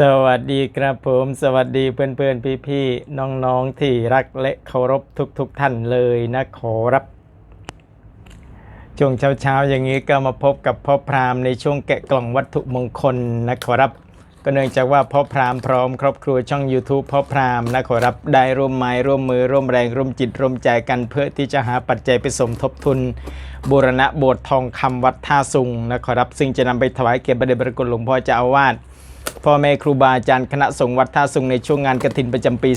สวัสดีครับผมสวัสดีเพื่อนเพื่อนพี่พี่ๆน้องๆที่รักและเคารพทุกๆทท่านเลยนะขอรับช่วงเช้าๆอย่างนี้ก็มาพบกับพ่อพรามในช่วงแกะกล่องวัตถุมงคลนะขอรับ ก็เนื่องจากว่าพ่อพรามพร้อมครอบครัวช่อง YouTube พ่อพรามนะขอรับได้ร่วมไม้ร่วมมือร่วมแรงร่วมจิตร่วมใจกันเพื่อที่จะหาปัจจัยไปสมทบทุนบูรณะโบสถ์ทองคำวัดท่าสุงนะขอรับ ซึ่งจะนำไปถวายเกียรติประเดชพระคุณหลวงพ่อเจ้าอาวาส พ่อแม่ครูบาอาจารย์คณะสงฆ์วัดท่าสุงในช่วงงานกระถินประจำปี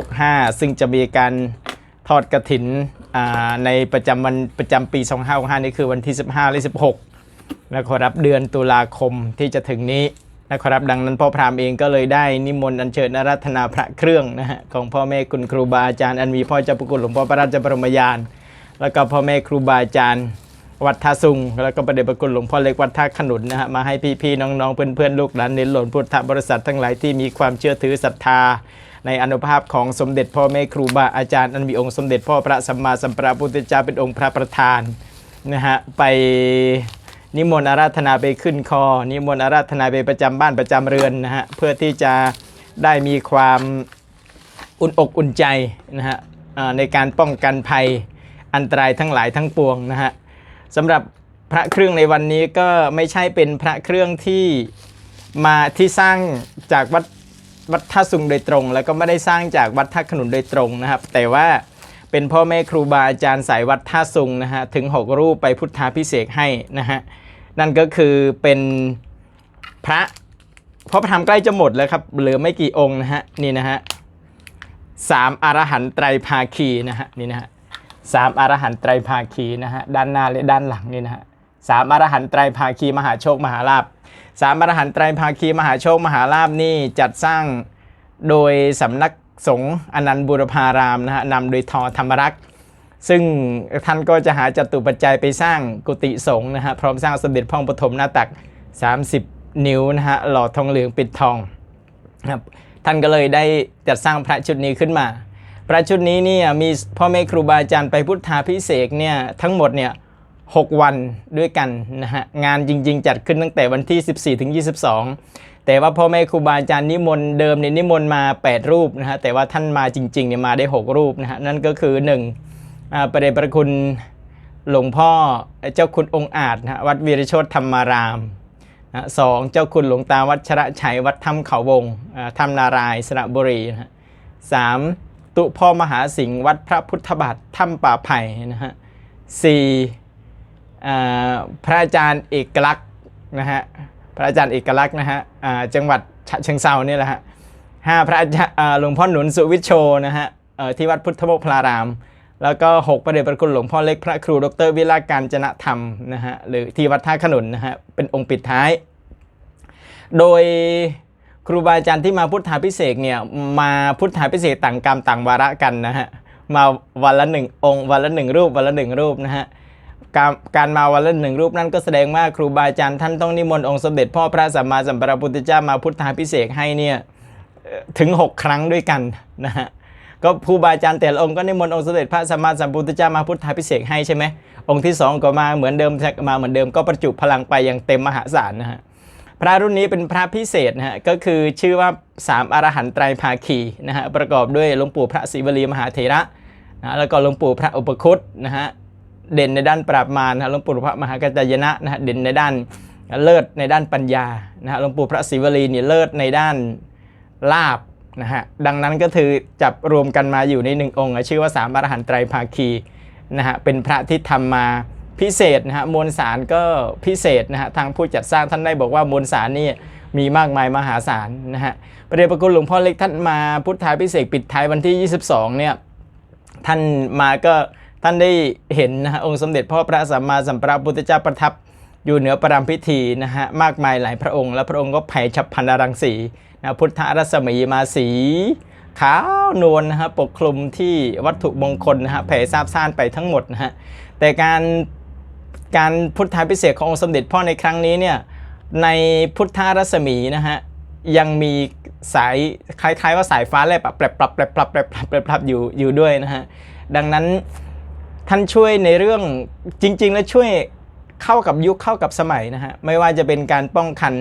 2565 ซึ่งจะมีการทอดกระถินอ่าในประจำวันประจำปี 2565 นี่คือวันที่ 15 และ 16 นะขอรับเดือนตุลาคมที่จะถึงนี้นะขอรับดังนั้นพ่อพรามเองก็เลยได้นิมนต์อัญเชิญอาราธนาพระเครื่องนะฮะของพ่อแม่คุณครูบาอาจารย์อันมีพ่อเจ้าประคุณหลวงพ่อพระราชบรมยาน แล้วก็พ่อแม่ครูบาอาจารย์ วัดท่าสุง แล้วก็ประเดชพระคุณหลวงพ่อเล็กวัดท่าขนุนนะฮะมาให้พี่ๆน้องๆ เพื่อนๆ ลูกหลานเน้นหล่นพุทธบริษัททั้งหลายที่มีความเชื่อถือศรัทธา ในอนุภาพของสมเด็จพ่อแม่ครูบาอาจารย์อันมีองค์สมเด็จพ่อพระสัมมาสัมพุทธเจ้าเป็นองค์พระประธานนะฮะไปนิมนต์อาราธนาไปขึ้นคอ นิมนต์อาราธนาไปประจำบ้านประจำเรือนนะฮะเพื่อที่จะได้มีความอุ่นอกอุ่นใจนะฮะในการป้องกันภัยอันตรายทั้งหลายทั้งปวงนะฮะ สำหรับพระเครื่องในวันนี้ก็ไม่ใช่เป็นพระเครื่องที่มาที่สร้างจากวัดวัดท่าสุงโดยตรง แล้วก็ไม่ได้สร้างจากวัดท่าขนุนโดยตรงนะครับ แต่ว่าเป็นพ่อแม่ครูบาอาจารย์สายวัดท่าสุงนะฮะถึง 6 รูปไปพุทธาพิเศษให้นะฮะนั่นก็คือเป็นพระเพราะพระธรรมใกล้จะหมดแล้วครับเหลือไม่กี่องค์นะฮะนี่นะฮะสามอรหันตไตรภาคีนะฮะนี่นะฮะ สามอรหันตไตรภาคีนะฮะด้านหน้าและด้านหลังนี่นะฮะสามอรหันตไตรภาคีมหาโชคมหาลาภสามอรหันตไตรภาคีมหาโชคมหาลาภนี่จัดสร้างโดยสำนักสงฆ์อนันต์บุรพารามนะฮะนำโดยทอธรรมรักษ์ซึ่งท่านก็จะหาจตุปัจจัยไปสร้างกุฏิสงฆ์นะฮะพร้อมสร้างสมเด็จพ่อปฐมหน้าตัก 30 นิ้วนะฮะหล่อทองเหลืองปิดทองนะครับท่านก็เลยได้จัดสร้างพระชุดนี้ขึ้นมา พระชุดนี้เนี่ยมีพ่อแม่ครูบาอาจารย์ไปพุทธาพิเศษเนี่ยทั้งหมดเนี่ยหกวันด้วยกันนะฮะงานจริง ๆ จัดขึ้นตั้งแต่วันที่ 14ถึง22 แต่ว่าพ่อแม่ครูบาอาจารย์นิมนต์เดิมเนี่ยนิมนต์มา 8 รูปนะฮะแต่ว่าท่านมาจริงๆเนี่ยมาได้ 6 รูปนะฮะนั่นก็คือ1อ่าประเดชประคุณหลวงพ่อเจ้าคุณองค์อาจนะวัดวีรโชตธรรมารามนะสองเจ้าคุณหลวงตาวัดชระชัยวัดถ้ำเขาวงถ้ำนารายสระบุรีนะฮะสาม ตุพ่อมหาสิงห์วัดพระพุทธบาทถ้ำป่าไผ่นะฮะสี่พระอาจารย์เอกลักษณ์นะฮะพระอาจารย์เอกลักษณ์นะฮะจังหวัดฉะเชิงเซาเนี่ยแหละฮะห้าพระอาจารย์หลวงพ่อหนุนสุวิชโชนะฮะที่วัดพุทธโมกขลาราม แล้วก็หกประเดชประคุณหลวงพ่อเล็กพระครูดรวิลาการจนะธรรมนะฮะหรือที่วัดท่าขนุนนะฮะเป็นองค์ปิดท้าย โดย ครูบาอาจารย์ที่มาพุทธาพิเศษเนี่ยมาพุทธาพิเศษต่างกรรมต่างวาระกันนะฮะมาวันละหนึ่งองค์วันละหนึ่งรูปวันละหนึ่งรูปนะฮะการการมาวันละหนึ่งรูปนั่นก็แสดงว่าครูบาอาจารย์ท่านต้องนิมนต์องค์สมเด็จพ่อพระสัมมาสัมพุทธเจ้ามาพุทธาพิเศษให้เนี่ยถึง 6 ครั้งด้วยกันนะฮะก็ครูบาอาจารย์แต่ละองค์ก็นิมนต์องค์สมเด็จพระสัมมาสัมพุทธเจ้ามาพุทธาพิเศษให้ใช่ไหมองค์ที่สองก็มาเหมือนเดิมมาเหมือนเดิมก็ประจุพลังไปอย่างเต็มมหาศาลนะฮะ พระรุ่นนี้เป็นพระพิเศษนะฮะก็คือชื่อว่าสามอรหันตไตรภาคีนะฮะประกอบด้วยหลวงปู่พระศิวลีมหาเถระนะแล้วก็หลวงปู่พระอุปคุตนะฮะเด่นในด้านปราบมารนะหลวงปู่พระมหากัจจายนะนะฮะเด่นในด้านเลิศในด้านปัญญานะฮะหลวงปู่พระศิวลีนี่เลิศในด้านลาบนะฮะดังนั้นก็คือจับรวมกันมาอยู่ในหนึ่งองค์ ชื่อว่าสามอรหันตไตรภาคีนะฮะเป็นพระที่ทำมา พิเศษนะฮะมวลสารก็พิเศษนะฮะทางผู้จัดสร้างท่านได้บอกว่ามวลสารนี่มีมากมายมหาศาลนะฮะประเดชพระคุณหลวงพ่อเล็กท่านมาพุทธาพิเศษปิดท้ายวันที่ 22 เนี่ยท่านมาก็ท่านได้เห็นนะฮะองค์สมเด็จพ่อพระสัมมาสัมพุทธเจ้าประทับอยู่เหนือประรามพิธีนะฮะมากมายหลายพระองค์ และพระองค์ก็แผ่ฉับพันรังสีนะพุทธรัศมีมาสีขาวนวลนะฮะปกคลุมที่วัตถุมงคลนะฮะแผ่ซาบซ่านไปทั้งหมดนะฮะแต่การ การพุทธาพิเศษขององค์สมเด็จพ่อในครั้งนี้เนี่ยในพุทธารัศมีนะฮะยังมีสายคล้ายๆว่าสายฟ้าแลบอะแปรปรับปรับปรับปรปรับปรับอยู่อยู่ด้วยนะฮะดังนั้นท่านช่วยในเรื่องจริง ๆ แล้วช่วยเข้ากับยุคเข้ากับสมัยนะฮะไม่ว่าจะเป็นการป้องกัน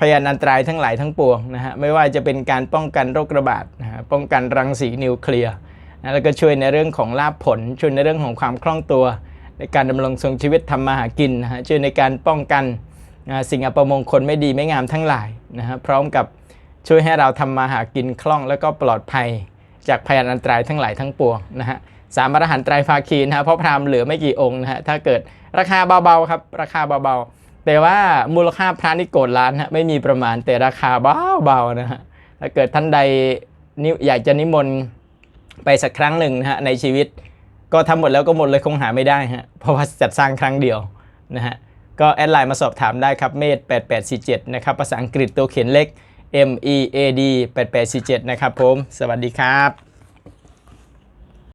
พยานอันตรายทั้งหลายทั้งปวงนะฮะไม่ว่าจะเป็นการป้องกันโรคระบาดนะฮะป้องกันรังสีนิวเคลียร์นะแล้วก็ช่วยในเรื่องของลาภผลช่วยในเรื่องของความคล่องตัว ในการดำรงทรงชีวิตทำมาหากินนะฮะช่วยในการป้องกันสิ่งอัปมงคลไม่ดีไม่งามทั้งหลายนะฮะพร้อมกับช่วยให้เราทำมาหากินคล่อง แล้วก็ปลอดภัย จากพยานอันตรายทั้งหลายทั้งปวงนะฮะสามอรหันตไตรภาคีนะฮะเพราะพราหมณ์เหลือไม่กี่องค์นะฮะถ้าเกิดราคาเบาๆครับราคาเบาๆ แต่ว่ามูลค่าพระนี่โกดล้านฮะไม่มีประมาณแต่ราคาเบาๆนะฮะถ้าเกิดท่านใดนิอยากจะนิมนต์ไปสักครั้งหนึ่งนะฮะในชีวิต ก็ทำหมดแล้วก็หมดเลยคงหาไม่ได้ฮะเพราะว่าจัดสร้างครั้งเดียวนะฮะก็แอดไลน์มาสอบถามได้ครับเมด8847นะครับภาษาอังกฤษตัวเขียนเล็ก M E A D 8847นะครับผม สวัสดีครับ